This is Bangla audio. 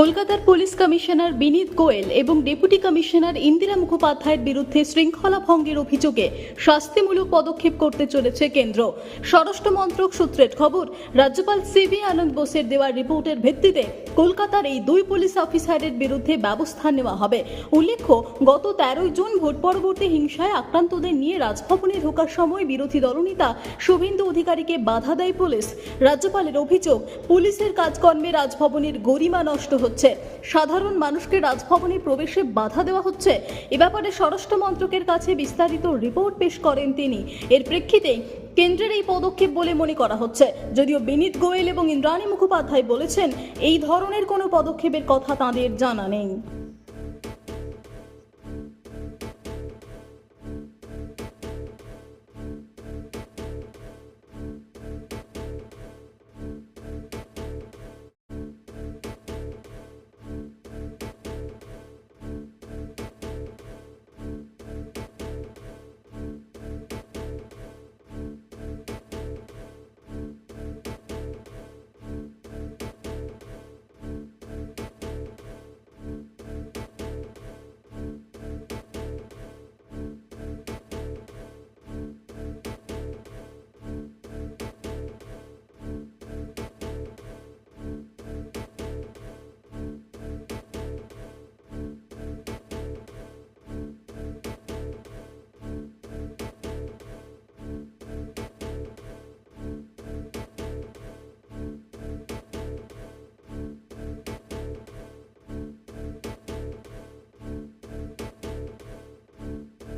কলকাতার পুলিশ কমিশনার বিনীত গোয়েল এবং ডেপুটি কমিশনার ইন্দিরা মুখোপাধ্যায়ের বিরুদ্ধে শৃঙ্খলা ভঙ্গের অভিযোগে শাস্তিমূলক পদক্ষেপ করতে চলেছে কেন্দ্র। স্বরাষ্ট্র মন্ত্রক সূত্রের খবর, রাজ্যপাল সিভি আনন্দ বোসের দেওয়া রিপোর্টের ভিত্তিতে কলকাতার এই দুই পুলিশ অফিসারের বিরুদ্ধে ব্যবস্থা নেওয়া হবে। উল্লেখ্য, গত তেরোই জুন ভোট পরবর্তী হিংসায় আক্রান্তদের নিয়ে রাজভবনে ঢোকার সময় বিরোধী দলনেতা শুভেন্দু অধিকারীকে বাধা দেয় পুলিশ। রাজ্যপালের অভিযোগ, পুলিশের কাজকর্মে রাজভবনের গরিমা নষ্ট হচ্ছে। সাধারণ মানুষকে রাজভবনে প্রবেশে বাধা দেওয়া হচ্ছে। এ ব্যাপারে স্বরাষ্ট্র মন্ত্রকের কাছে বিস্তারিত রিপোর্ট পেশ করেন তিনি। এর প্রেক্ষিতেই কেন্দ্রের এই পদক্ষেপ বলে মনে করা হচ্ছে। যদিও বিনীত গোয়েল এবং ইন্দ্রাণী মুখোপাধ্যায় বলেছেন, এই ধরনের কোনো পদক্ষেপের কথা তাঁদের জানা নেই।